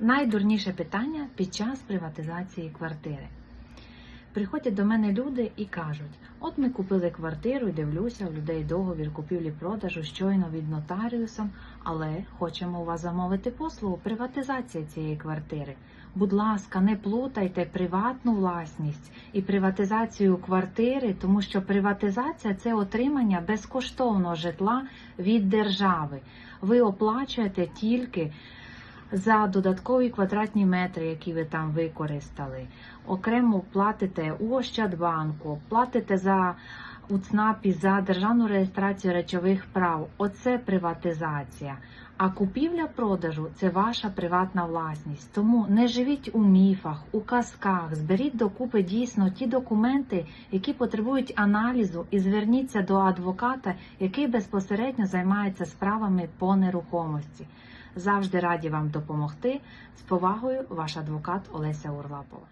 Найдурніше питання під час приватизації квартири. Приходять до мене люди і кажуть: от ми купили квартиру і дивлюся, в людей договір купівлі-продажу щойно від нотаріуса, але хочемо у вас замовити послугу приватизації цієї квартири. Будь ласка, не плутайте приватну власність і приватизацію квартири, тому що приватизація це отримання безкоштовного житла від держави. Ви оплачуєте тільки за додаткові квадратні метри, які ви там використали. Окремо платите у Ощадбанку, платите за у ЦНАПі за державну реєстрацію речових прав. Оце приватизація. А купівля продажу це ваша приватна власність. Тому не живіть у міфах, у казках, зберіть докупи дійсно ті документи, які потребують аналізу, і зверніться до адвоката, який безпосередньо займається справами по нерухомості. Завжди раді вам допомогти. З повагою, ваш адвокат Олеся Урлапова.